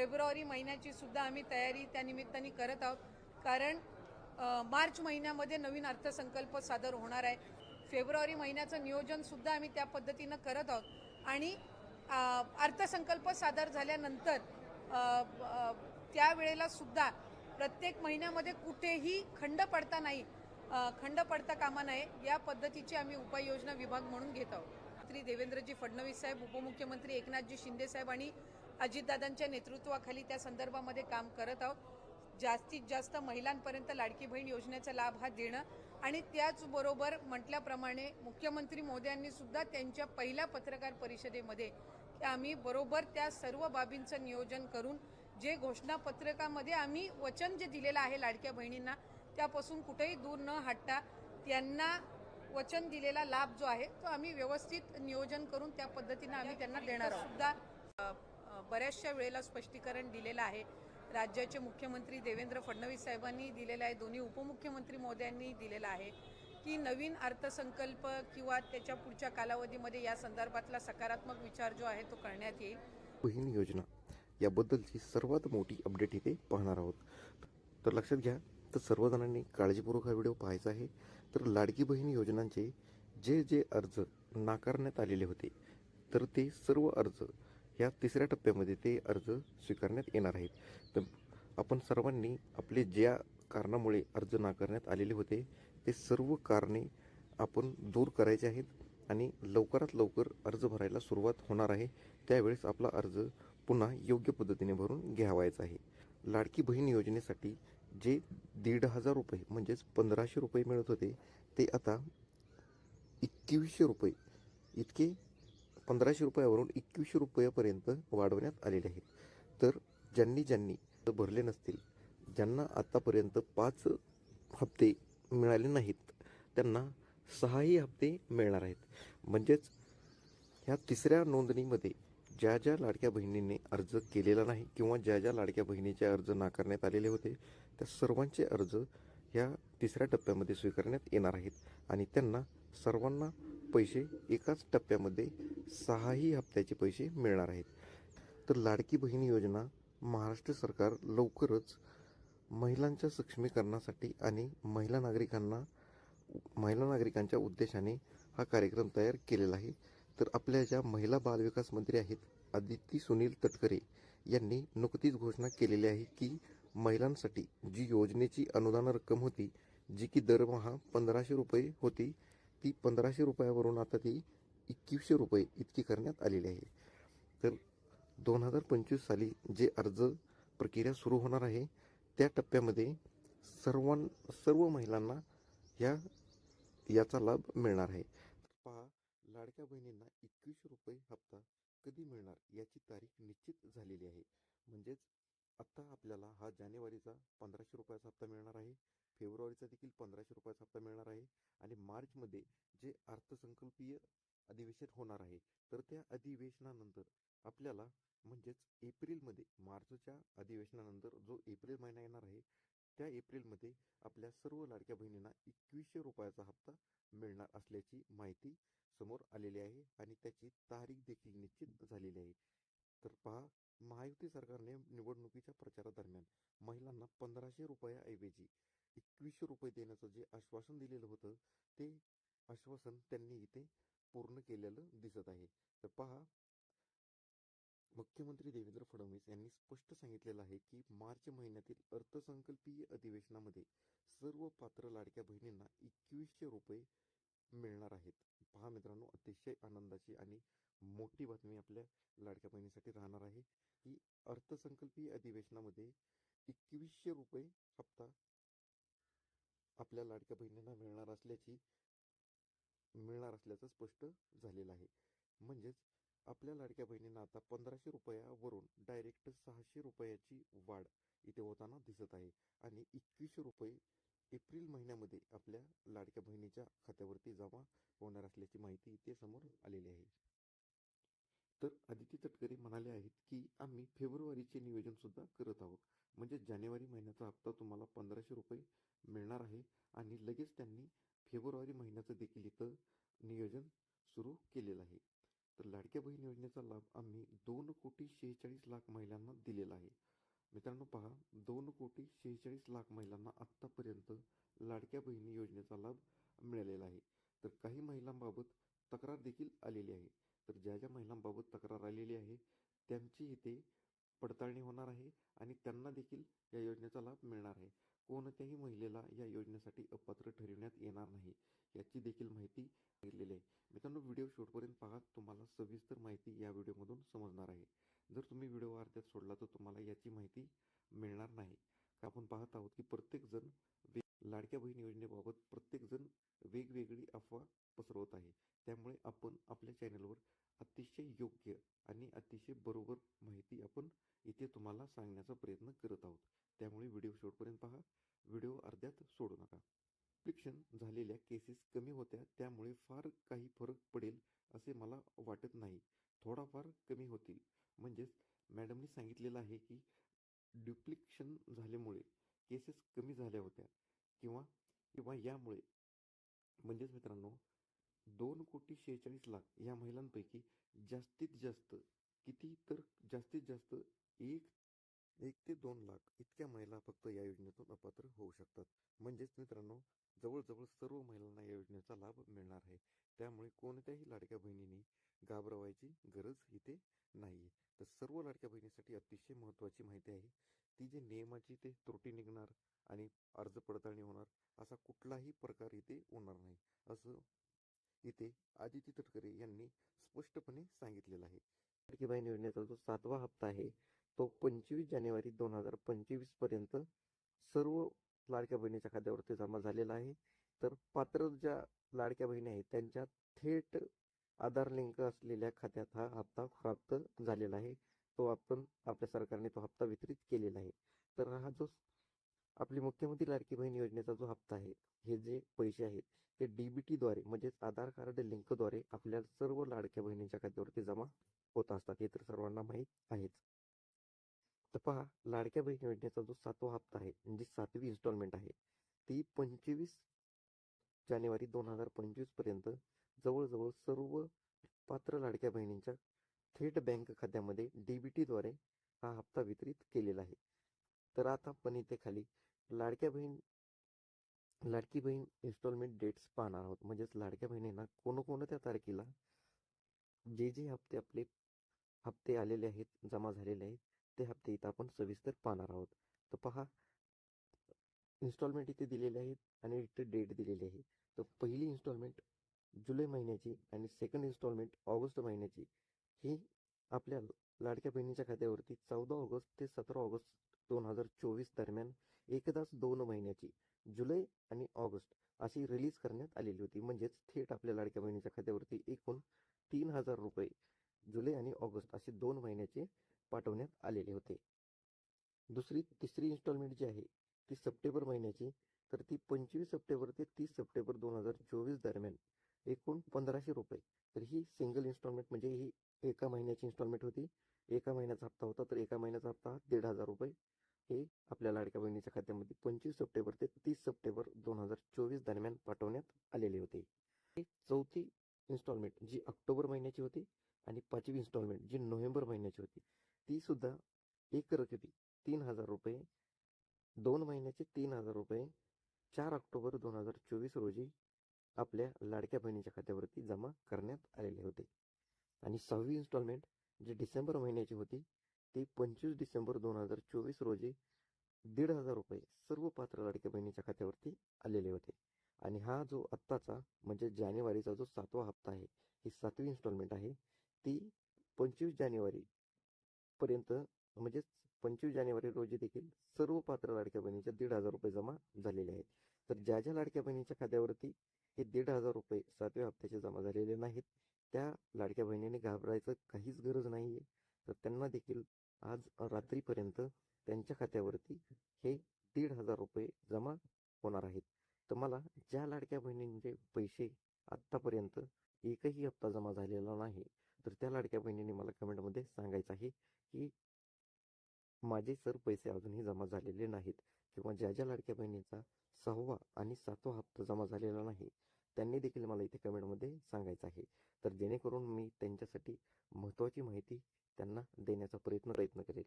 February महिन्याची सुद्धा आम्ही तयारी त्या निमित्ताने करत आहोत. कारण मार्च महिन्यामध्ये नवीन अर्थसंकल्प सादर होणार आहे. फेब्रुवारी महिन्याचं नियोजनसुद्धा आम्ही त्या पद्धतीनं करत आहोत. आणि अर्थसंकल्प सादर झाल्यानंतर त्यावेळेला सुद्धा प्रत्येक महिन्यामध्ये कुठेही खंड पडता नाही खंड पडता कामा नये या पद्धतीची आम्ही उपाययोजना विभाग म्हणून घेत आहोत. श्री देवेंद्रजी फडणवीस साहेब उपमुख्यमंत्री एकनाथजी शिंदे साहेब आणि अजितदादांच्या नेतृत्वाखाली त्या संदर्भामध्ये काम करत आहोत. जास्तीत जास्त महिलांपर्यंत लाडकी बहीण योजनेचा लाभ हा देणं आणि त्याचबरोबर म्हटल्याप्रमाणे मुख्यमंत्री मोदी सुद्धा त्यांच्या पहिल्या पत्रकार परिषदेमध्ये की आम्ही बरोबर त्या सर्व बाबींचं नियोजन करून जे घोषणापत्रकामध्ये आम्ही वचन जे दिलेलं आहे लाडक्या बहिणींना त्यापासून कुठेही दूर न हटता त्यांना वचन दिलेला लाभ जो आहे तो आम्ही व्यवस्थित नियोजन करून त्या पद्धतीनं आम्ही त्यांना देणार सुद्धा बऱ्याचशा वेळेला स्पष्टीकरण दिलेलं आहे. राज्याचे मुख्यमंत्री देवेंद्र फडणवीस साहेबांनी दिलेलं आहे. दोन्ही उपमुख्यमंत्री मोद्यांनी दिलेलं आहे की नवीन अर्थसंकल्प किंवा त्याच्या पुढच्या कालावधीमध्ये या संदर्भातला सकारात्मक विचार जो आहे तो करण्यात येईल. बहीण योजना याबद्दलची सर्वात मोठी अपडेट इथे पाहणार आहोत. तर लक्षात घ्या तर सर्वजणांनी काळजीपूर्वक हा व्हिडिओ पाहायचा आहे. तर लाडकी बहीण योजनांचे जे जे अर्ज नाकारण्यात आलेले होते तर ते सर्व अर्ज ह्या तिसऱ्या टप्प्यामध्ये ते अर्ज स्वीकारण्यात येणार आहेत. तर आपण सर्वांनी आपले ज्या कारणामुळे अर्ज नाकारण्यात आलेले होते ते सर्व कारणे आपण दूर करायचे आहेत आणि लवकरात लवकर अर्ज भरायला सुरुवात होणार आहे. त्यावेळेस आपला अर्ज पुन्हा योग्य पद्धतीने भरून घ्यावायचा आहे. लाडकी बहीण योजनेसाठी जे दीड हजार रुपये म्हणजेच पंधराशे रुपये मिळत होते ते आता एकवीसशे रुपये इतके पंधराशे रुपयावरून एकवीसशे रुपयापर्यंत वाढवण्यात आलेले आहेत. तर ज्यांनी ज्यांनी भरले नसतील ज्यांना आत्तापर्यंत पाच हप्ते मिळाले नाहीत त्यांना सहाही हप्ते मिळणार आहेत. म्हणजेच ह्या तिसऱ्या नोंदणीमध्ये ज्या ज्या लाडक्या बहिणींनी अर्ज केलेला नाही किंवा ज्या ज्या लाडक्या बहिणीचे अर्ज नाकारण्यात आलेले होते त्या सर्वांचे अर्ज ह्या तिसऱ्या टप्प्यामध्ये स्वीकारण्यात येणार आहेत आणि त्यांना सर्वांना पैसे एकाच टप्प्यामध्ये सहाही हप्त्याचे पैसे मिळणार आहेत. तर लाडकी बहीण योजना महाराष्ट्र सरकार लवकरच महिलांच्या सक्षमीकरणासाठी आणि महिला नागरिकांना महिला नागरिकांच्या उद्देशाने हा कार्यक्रम तयार केलेला आहे. तर आपल्या ज्या महिला बालविकास मंत्री आहेत आदिती सुनील तटकरे यांनी नुकतीच घोषणा केलेली आहे की महिलांसाठी जी योजनेची अनुदान रक्कम होती जी की दरमहा पंधराशे रुपये होती ती पंधराशे रुपयावरून आता ती एकवीसशे रुपये इतकी करण्यात आलेली आहे. तर दोन हजार पंचवीस साली जे अर्ज प्रक्रिया सुरू होणार आहे त्या टप्प्यामध्ये सर्वां सर्व महिलांना ह्या याचा लाभ मिळणार आहे. पहा लाडक्या बहिणींना एकवीसशे रुपये हप्ता कधी मिळणार याची तारीख निश्चित झालेली आहे. म्हणजेच आत्ता आपल्याला हा जानेवारीचा पंधराशे रुपयाचा हप्ता मिळणार आहे. फेब्रुवारीचा देखील पंधराशे रुपयाचा हप्ता मिळणार आहे आणि मार्चमध्ये जे अर्थसंकल्पीय अधिवेशन होणार आहे तर त्या अधिवेशनानंतर आपल्याला म्हणजेच एप्रिलमध्ये मार्चच्या अधिवेशनानंतर जो एप्रिल महिना येणार आहे त्या एप्रिलमध्ये आपल्या सर्व लाडक्या बहिणींना एकवीसशे रुपयाचा हप्ता मिळणार असल्याची माहिती समोर आलेली आहे आणि त्याची तारीख देखील निश्चित झालेली आहे. तर पहा महायुती सरकारने निवडणुकीच्या प्रचारादरम्यान महिलांना पंधराशे रुपयाऐवजी एकवीसशे रुपये देण्याचं जे आश्वासन दिलेलं होतं ते आश्वासन त्यांनी इथे पूर्ण केलेलं दिसत आहे. तर पहा मुख्यमंत्री देवेंद्र फडणवीस यांनी स्पष्ट सांगितलेलं आहे की मार्च महिन्यातील अर्थसंकल्पीय अधिवेशनामध्ये सर्व पात्र लाडक्या बहिणींना एकवीसशे रुपये मिळणार आहेत. पहा मित्रांनो अतिशय आनंदाची आणि मोठी बातमी आपल्या लाडक्या बहिणीसाठी राहणार आहे की अर्थसंकल्पीय अधिवेशनामध्ये एकवीसशे रुपये हप्ता आपल्या लाडक्या बहिणींना मिळणार असल्याची मिळणार असल्याचं स्पष्ट झालेलं आहे. म्हणजेच आपल्या लाडक्या बहिणींना आता पंधराशे रुपयावरून डायरेक्ट सहाशे रुपयाची वाढ इथे होताना दिसत आहे. आणि एकवीसशे रुपये एप्रिल महिन्यामध्ये आपल्या लाडक्या बहिणीच्या खात्यावरती जमा होणार असल्याची माहिती इथे समोर आलेली आहे. तर आदिती तटकरे म्हणाले आहेत की आम्ही फेब्रुवारीचे नियोजन सुद्धा करत आहोत. म्हणजे जानेवारी महिन्याचा हप्ता तुम्हाला पंधराशे रुपये मिळणार आहे आणि लगेच त्यांनी फेब्रुवारी महिन्याचं देखील इथं नियोजन सुरू केलेलं आहे. तर लाडक्या बहीण योजनेचा लाभ आम्ही दोन कोटी शेहेचाळीस लाख महिलांना दिलेला आहे. मित्रांनो पहा दोन कोटी शेहेचाळीस लाख महिलांना आत्तापर्यंत लाडक्या बहिणी योजनेचा लाभ मिळालेला आहे. तर काही महिलांबाबत तक्रार देखील आलेली आहे. तर ज्या ज्या महिलांबाबत तक्रार आलेली आहे त्यांची इथे पडताळणी होणार आहे आणि त्यांना देखील या योजनेचा लाभ मिळणार आहे. कोणत्याही महिलेला या योजनेसाठी अपात्र ठरविण्यात येणार नाही याची देखील माहिती दिलेली आहे. मित्रांनो व्हिडिओ शेवटपर्यंत पहा. तुम्हाला सविस्तर माहिती या व्हिडिओमधून समजणार आहे. जर तुम्ही व्हिडिओ अर्ध्यात सोडला तर तुम्हाला याची माहिती मिळणार नाही. का आपण पाहत आहोत की प्रत्येकजण वे लाडक्या बहीण योजनेबाबत प्रत्येकजण वेगवेगळी अफवा पसरवत आहे. त्यामुळे आपण आपल्या चॅनलवर अतिशय योग्य आणि अतिशय बरोबर माहिती आपण इथे तुम्हाला सांगण्याचा प्रयत्न करत आहोत. त्यामुळे व्हिडिओ शेवटपर्यंत पहा. व्हिडिओ अर्ध्यात सोडू नका. फ्लिक्शन झालेल्या केसेस कमी होत्या त्यामुळे फार काही फरक पडेल असे मला वाटत नाही. थोडाफार कमी होतील. म्हणजेच मॅडमनी सांगितलेलं आहे की ड्युप्लिकेशन झाल्यामुळे केसेस कमी झाल्या होत्या किंवा किंवा यामुळे. म्हणजेच मित्रांनो दोन कोटी शेहेचाळीस लाख या महिलांपैकी जास्तीत जास्त किती तर जास्तीत जास्त एक एक ते दोन लाख इतक्या महिला फक्त या योजनेतून अपात्र होऊ शकतात. म्हणजेच मित्रांनो जवळजवळ सर्व महिलांना या योजनेचा लाभ मिळणार आहे. त्यामुळे कोणत्याही लाडक्या बहिणींनी घाबरवायची गरज इथे नाही आहे तर सर्व लाडक्या बहिणीसाठी अतिशय महत्त्वाची माहिती आहे. ती जे नियमाची ते त्रुटी निघणार आणि अर्ज पडताळणी होणार असा कुठलाही प्रकार इथे होणार नाही असं इथे आदिती तटकरे यांनी स्पष्टपणे सांगितलेलं आहे. लाडकी बहीण योजनेचा जो सातवा हप्ता आहे तो पंचवीस जानेवारी दोन हजार पंचवीसपर्यंत सर्व लाडक्या बहिणीच्या खात्यावरती जमा झालेला आहे. तर पात्र ज्या लाडक्या बहिणी आहेत त्यांच्या थेट आधार लिंक असलेल्या खात्यात हा हप्ता प्राप्त झालेला आहे. तो आपण आपल्या सरकारने तो हप्ता वितरित केलेला आहे. तर हा जो आपली मुख्यमंत्री लाडकी बहीण योजनेचा जो हप्ता आहे हे जे पैसे आहेत ते डीबीटीद्वारे म्हणजेच आधार कार्ड लिंकद्वारे आपल्या सर्व लाडक्या बहिणीच्या खात्यावरती जमा होत असतात. हे तर सर्वांना माहीत आहेच. तर पहा लाडक्या बहीण योजनेचा जो सातवा हप्ता आहे म्हणजे सातवी इन्स्टॉलमेंट आहे ती पंचवीस जानेवारी दोन हजार पंचवीसपर्यंत जवळजवळ सर्व पात्र लाडक्या बहिणींच्या थेट बँक खात्यामध्ये डीबीटीद्वारे हा हप्ता वितरित केलेला आहे. तर आता आपण इथे खाली लाडक्या बहीण लाडकी बहीण इन्स्टॉलमेंट डेट्स पाहणार आहोत. म्हणजेच लाडक्या बहिणींना कोणकोणत्या तारखेला जे जे हप्ते आपले हप्ते आलेले आहेत जमा झालेले आहेत ते हप्ते इथं आपण सविस्तर पाहणार आहोत. तर पहा इन्स्टॉलमेंट इथे दिलेले आहेत आणि इथे डेट दिलेली आहे. तर पहिली इन्स्टॉलमेंट जुलै महिन्याची आणि सेकंड इन्स्टॉलमेंट ऑगस्ट महिन्याची. ही आपल्या लाडक्या बहिणीच्या खात्यावरती चौदा ऑगस्ट ते सतरा ऑगस्ट दोन हजार चोवीस दरम्यान एकदाच दोन महिन्याची जुलै आणि ऑगस्ट अशी रिलीज करण्यात आलेली होती. म्हणजेच थेट आपल्या लाडक्या बहिणीच्या खात्यावरती एकूण तीन हजार रुपये जुलै आणि ऑगस्ट असे दोन महिन्याचे पाठवण्यात आलेले होते. दुसरी तिसरी इन्स्टॉलमेंट जी आहे ती सप्टेंबर महिन्याची. तर ती पंचवीस सप्टेंबर ते तीस सप्टेंबर दोन हजार चोवीस दरम्यान एकूण पंधराशे रुपये. तर ही सिंगल इन्स्टॉलमेंट म्हणजे ही एका महिन्याची इन्स्टॉलमेंट होती. एका महिन्याचा हप्ता होता तर एका महिन्याचा हप्ता दीड हजार रुपये. हे आपल्या लाडक्या बहिणीच्या खात्यामध्ये पंचवीस सप्टेंबर ते तीस सप्टेंबर दोन हजार चोवीस दरम्यान पाठवण्यात आलेले होते. ही चौथी इन्स्टॉलमेंट जी ऑक्टोबर महिन्याची होती आणि पाचवी इन्स्टॉलमेंट जी नोव्हेंबर महिन्याची होती. ती सुद्धा एक रकमी तीन हजार रुपये. दोन महिन्याचे तीन हजार रुपये. चार ऑक्टोबर दोन हजार चोवीस रोजी आपल्या लाडक्या बहिणीच्या खात्यावरती जमा करण्यात आलेले होते. आणि सहावी इन्स्टॉलमेंट जी डिसेंबर महिन्याची होती ती पंचवीस डिसेंबर दोन हजार चोवीस रोजी दीड हजार रुपये सर्व पात्र लाडक्या बहिणीच्या खात्यावरती आलेले होते. आणि हा जो आत्ताचा म्हणजे जानेवारीचा जो सातवा हप्ता आहे ही सातवी इन्स्टॉलमेंट आहे ती पंचवीस जानेवारी पर्यंत म्हणजेच पंचवीस जानेवारी रोजी देखील सर्व पात्र लाडक्या बहिणीच्या दीड हजार रुपये जमा झालेले आहेत. तर ज्या ज्या लाडक्या बहिणीच्या खात्यावरती हे दीड हजार रुपये सातव्या हप्त्याचे जमा झालेले नाहीत त्या लाडक्या बहिणीने घाबरायचं काहीच गरज नाही आहे तर त्यांना देखील आज रात्रीपर्यंत त्यांच्या खात्यावरती हे दीड हजार रुपये जमा होणार आहेत तर मला ज्या लाडक्या बहिणींचे पैसे आत्तापर्यंत एकही हप्ता जमा झालेला नाही तर त्या लाडक्या बहिणीने मला कमेंटमध्ये सांगायचं आहे की माझे सर पैसे अजूनही जमा झालेले नाहीत किंवा ज्या ज्या लाडक्या बहिणीचा सहावा आणि सातवा हप्ता जमा झालेला नाही त्यांनी देखील मला इथे कमेंटमध्ये सांगायचं आहे. तर जेणेकरून मी त्यांच्यासाठी महत्त्वाची माहिती त्यांना देण्याचा प्रयत्न प्रयत्न करेल.